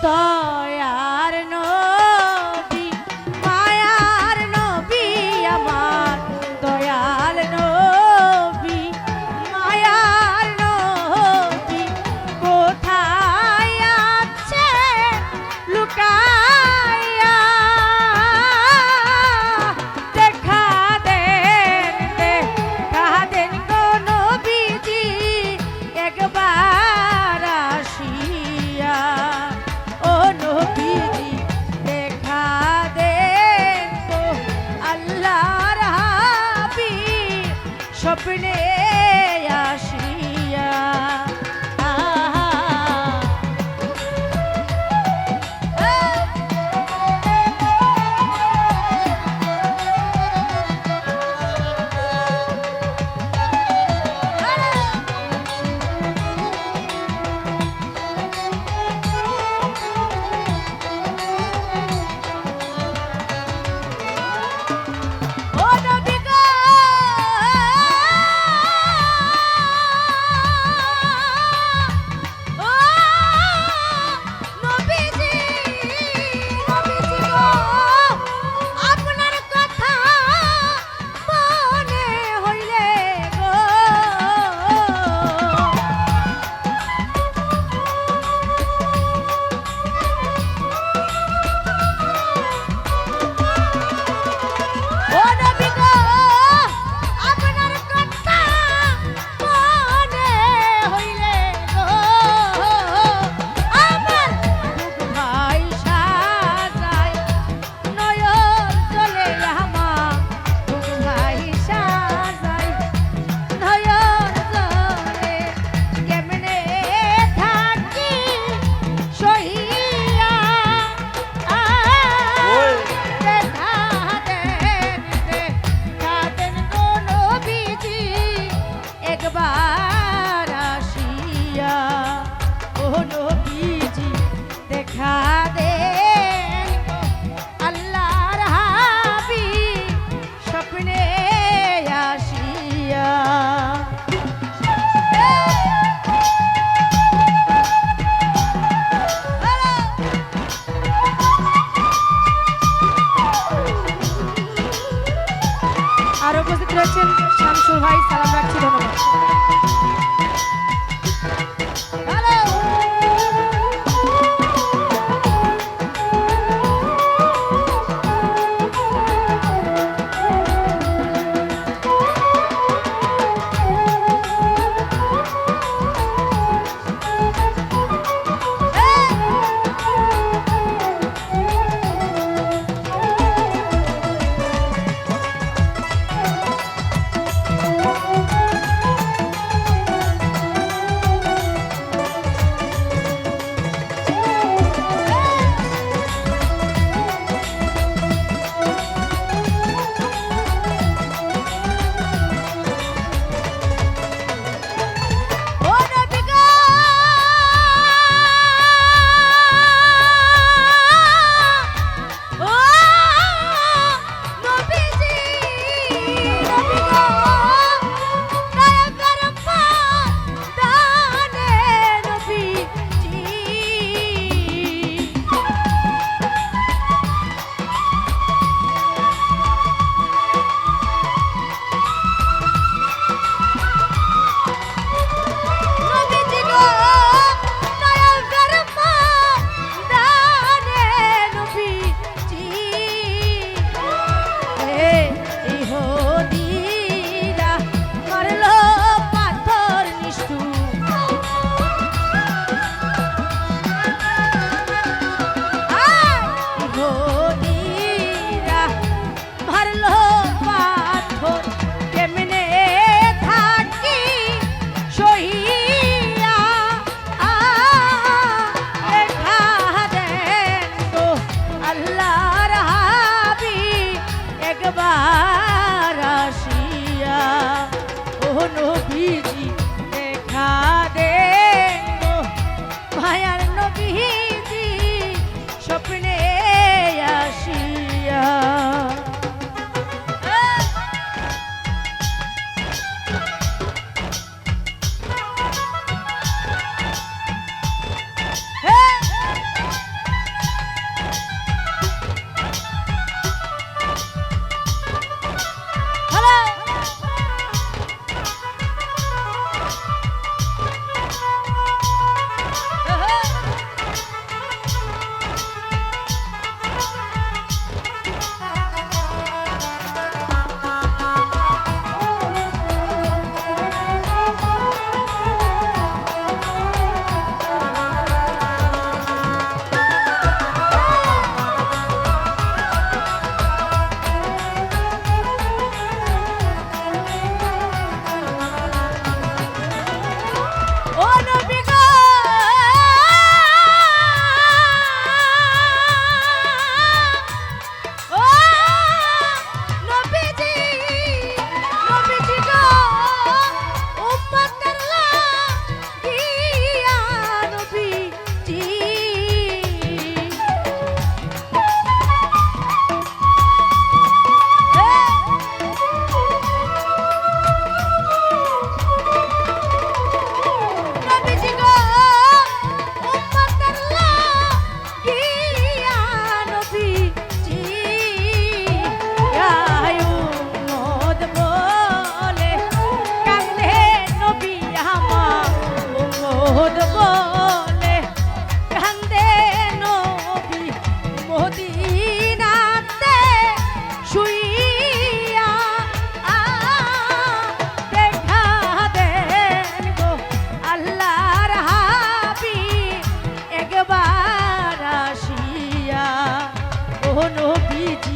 Star মোহর বলে কান্দে নবী মদিনাতে শুইয়া দেখা দেন গো আল্লাহর হাবি একবার আসিয়া ও নবীজি